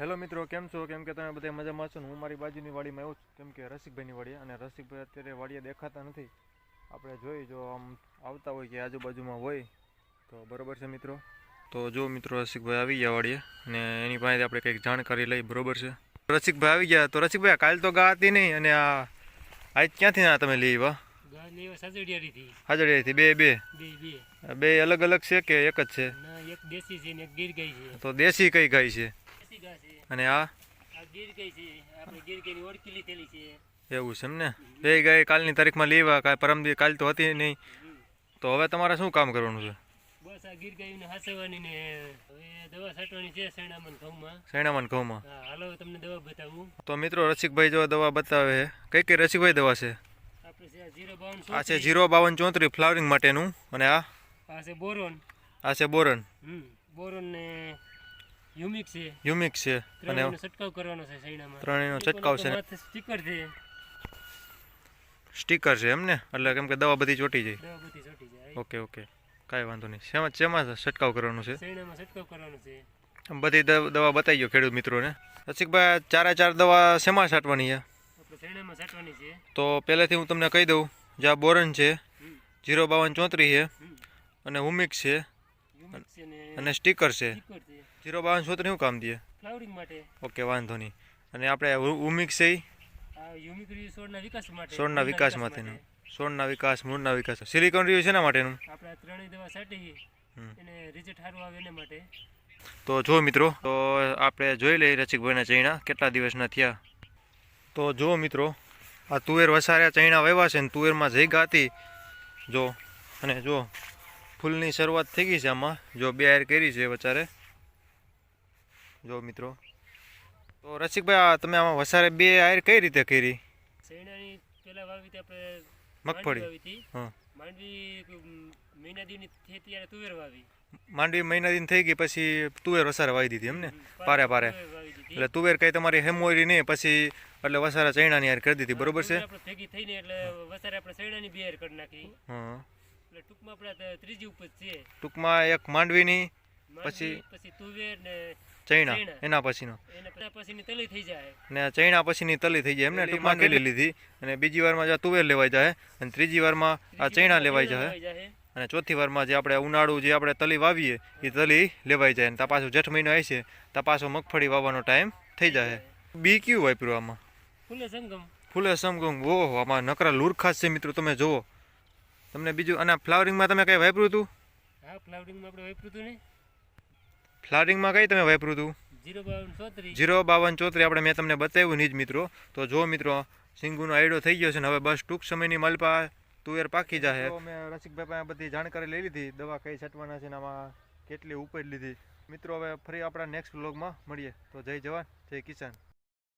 Hello મિત્રો કેમ છો? કેમ કે તમે બધા મજામાં છો ને? હું મારી બાજુની વાડીમાં આવ્યો છું કેમ કે રસિકભાઈની વાડી અને રસિકભાઈ અત્યારે વાડીએ દેખાતા નથી. આપણે જોઈ જો આમ આવતા હોય કે આજુબાજુમાં હોય તો બરોબર છે મિત્રો? તો જો મિત્રો રસિકભાઈ આવી ગયા વાડીએ અને એની પાસેથી આપણે કંઈક જાણકારી લઈ બરોબર છે? રસિકભાઈ આવી ગયા. તો રસિકભાઈ કાલ તો ગા હતી નહીં અને આ આજ ક્યાંથી ના તમે લઈ આવ્યા? બે બે? બે અલગ અલગ છે કે એક જ છે. તો દેશી કઈ ગાય છે? અને આ? એવું છે એમ ને? બે ગાય કાલની તારીખમાં લેવા કાંઈ પરમદી કાલ તો હતી નહીં. તો હવે તમારે શું કામ કરવાનું છે? બસ આ ગીર ગાયને હાસવાની ને હવે દવા છાંટવાની છે શેણામાં ઘઉંમાં. સૈણામાં ઘઉંમાં? હાલો તમને દવા બતાવું. તો મિત્રો રસિકભાઈ જો દવા બતાવે છે. કઈ કઈ રસિકભાઈ દવા છે? આ છે જીરો બાવન ચોત્રીસ ફ્લાવરિંગ માટેનું. અને આ? આ છે બોરોન. આ છે બોરન. બોરોન ને યુમિક છે. યુમિક છે અને છંટકાવ કરવાનો છે સૈણામાં ત્રણેયનો છટકાવ છે સ્ટીકર છે. સ્ટીકર છે એમ ને? એટલે કેમ કે દવા બધી ચોટી જાય. દવા બધી ચોટી જાય ઓકે ઓકે. કાંઈ વાંધો નહીં. શેમાં શેમાં છટકાવ કરવાનું છે? સૈણામાં છટકાવ કરવાનો છે. બધી દવા બતાવી ગયો ખેડૂત મિત્રોને. રસિકભાઈ ચારે ચાર દવા શેમાં છાંટવાની છે? તો પહેલેથી હું તમને કહી દઉં જે આ બોરન છે જીરો બાવન ચોત્રીસ છે અને હુમિક છે અને સ્ટીકર છે. જીરો બાવન ચોત્રીસ શું કામ દે ફ્લાવરિંગ માટે. ઓકે વાંધો નહીં. અને આપણે ઉમિક છે સોળના વિકાસ માટે. સોળના વિકાસ માટેનું. સોળના વિકાસ મૂળના વિકાસ. સિલિકોન છે ને માટેનું? આપણે ત્રણેય દવા છાંટી એને રિઝલ્ટ સારું આવે એને માટે. તો જો મિત્રો તો આપણે જોઈ લઈએ રસિકભાઈના ચૈણા કેટલા દિવસના થયા? તો જો મિત્રો આ તુવેર વસાર્યા ચૈણા વહેવા છે ને તુવેરમાં જઈગા હતી જો અને જો ફૂલની શરૂઆત થઈ ગઈ છે આમાં. જો બે હાર કરી છે વચારે. જો મિત્રો. તો રસિકભાઈ તમે આમાં વસારે બે આયર કઈ રીતે કરી? શેણાની પહેલા વાવી હતી આપણે મગફળી. વાવી હતી. માંડવી મહિના દિન થઈ ત્યારે તુવેર વાવી. માંડવી મહિના દિન થઈ ગઈ પછી તુવેર વસારે વાવી દીધી એમ ને પારે પારે એટલે તુવેર કઈ તમારી હેમોરી નહીં પછી એટલે વસારા ચૈણાની હાર કરી દીધી બરોબર છે? ભેગી થઈને એટલે વસારે આપણે શેણાની બિયાર કરી નાખી. હા. એટલે ટૂંકમાં આપણે ત્રીજી ઉપજ છે. ટૂંકમાં એક માંડવીની પછી પછી તુવેર ને ચૈણા. એના પછીનો. પછી પછીની તલી થઈ જાય. ને ચૈણા પછીની તલી થઈ જાય. એમને ટૂંકમાં કેલી લીધી. અને બીજી વારમાં જે તુવેર લેવાઈ જાય અને ત્રીજી વારમાં આ ચૈણા લેવાઈ જાય અને ચોથી વારમાં જે આપણે ઉનાળુ જે આપણે તલી વાવીએ એ તલી લેવાઈ જાય. અને તા જેઠ મહિનો આવી છે તપાસો મગફળી વાવવાનો ટાઈમ થઈ જાય બી કયું વાપર્યું આમાં? ફૂલે સંગમ. ફૂલે સમગમ ઓહો આમાં નકરા લુરખાસ છે મિત્રો તમે જુઓ. તમને બીજું અને ફ્લાવરિંગમાં તમે કઈ વાપર્યું હતું? હા ફ્લાવરિંગમાં આપણે વાપર્યું હતું ને. ફ્લાવરિંગમાં કઈ તમે વાપર્યું હતું? જીરો બાવન ચોત્રીસ. જીરો બાવન ચોત્રી આપણે મેં તમને બતાવ્યું નહીં જ મિત્રો. તો જો મિત્રો સિંગુનો આઈડો થઈ ગયો છે ને હવે બસ ટૂંક સમયની મલપા તુવેર પાકી જાય તો મેં રસિકભાઈ પાસે બધી જાણકારી લઈ લીધી દવા કઈ છટવાના છે ને આમાં કેટલી ઉપજ લીધી. મિત્રો હવે ફરી આપણા નેક્સ્ટ વ્લોગમાં મળીએ. તો જય જવાન જય કિસાન.